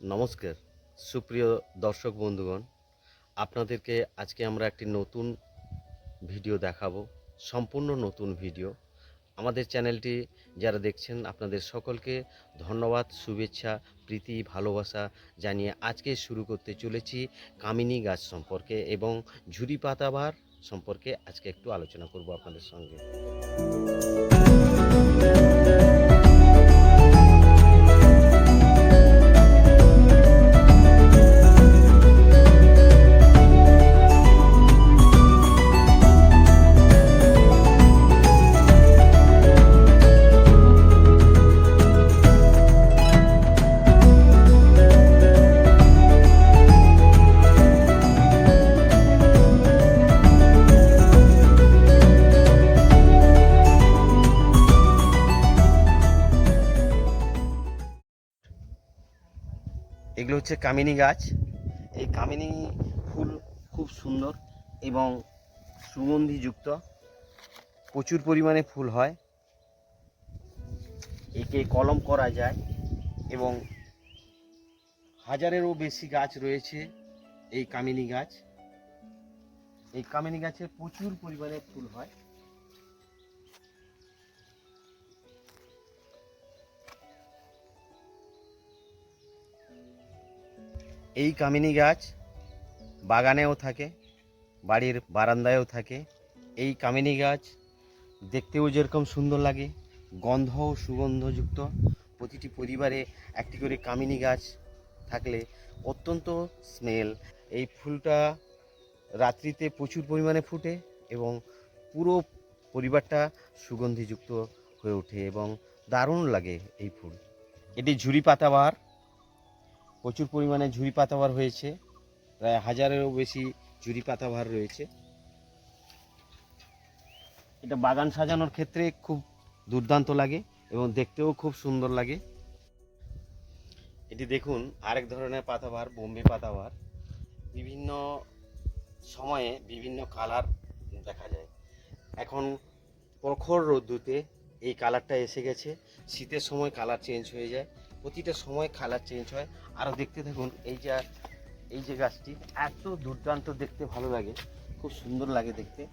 নমস্কার। সুপ্রিয় দর্শক বন্ধুগণ, আপনাদেরকে আজকে আমরা একটি নতুন ভিডিও দেখাবো, সম্পূর্ণ নতুন ভিডিও। আমাদের চ্যানেলটি যারা দেখছেন, আপনাদের সকলকে ধন্যবাদ, শুভেচ্ছা, প্রীতি, ভালোবাসা জানিয়ে আজকে শুরু করতে চলেছি কামিনী গাছ সম্পর্কে এবং ঝুরি পাতাবার সম্পর্কে আজকে একটু আলোচনা করব আপনাদের সঙ্গে। এগুলো হচ্ছে কামিনী গাছ। এই কামিনী ফুল খুব সুন্দর এবং সুগন্ধিযুক্ত। প্রচুর পরিমাণে ফুল হয়। একে কলম করা যায় এবং হাজারেরও বেশি গাছ রয়েছে এই কামিনী গাছ। এই কামিনী গাছে প্রচুর পরিমাণে ফুল হয়। এই কামিনী গাছ বাগানেও থাকে, বাড়ির বারান্দায়ও থাকে। এই কামিনী গাছ দেখতেও যেরকম সুন্দর লাগে, গন্ধও সুগন্ধযুক্ত। প্রতিটি পরিবারে একটি করে কামিনী গাছ থাকলে অত্যন্ত স্মেল। এই ফুলটা রাত্রিতে প্রচুর পরিমাণে ফুটে এবং পুরো পরিবারটা সুগন্ধিযুক্ত হয়ে ওঠে এবং দারুণ লাগে এই ফুল। এটি ঝুরি পাতাবাহার প্রচুর পরিমাণে ঝুরি পাতাবার হয়েছে। প্রায় হাজারেরও বেশি ঝুরি পাতাবার রয়েছে। এটা বাগান সাজানোর ক্ষেত্রে খুব দুর্দান্ত লাগে এবং দেখতেও খুব সুন্দর লাগে। এটি দেখুন, আরেক ধরনের পাতাবার, বোম্বে পাতাবার। বিভিন্ন সময়ে বিভিন্ন কালার দেখা যায়। এখন প্রখর রোদ্দুতে এই কালারটা এসে গেছে। শীতের সময় কালার চেঞ্জ হয়ে যায়। প্রতিটা সময় কালার চেঞ্জ হয়। আরও দেখতে থাকুন, এই যে এই যে গাছটি, এত দুর্দান্ত দেখতে ভালো লাগে। খুব সুন্দর লাগে দেখতে।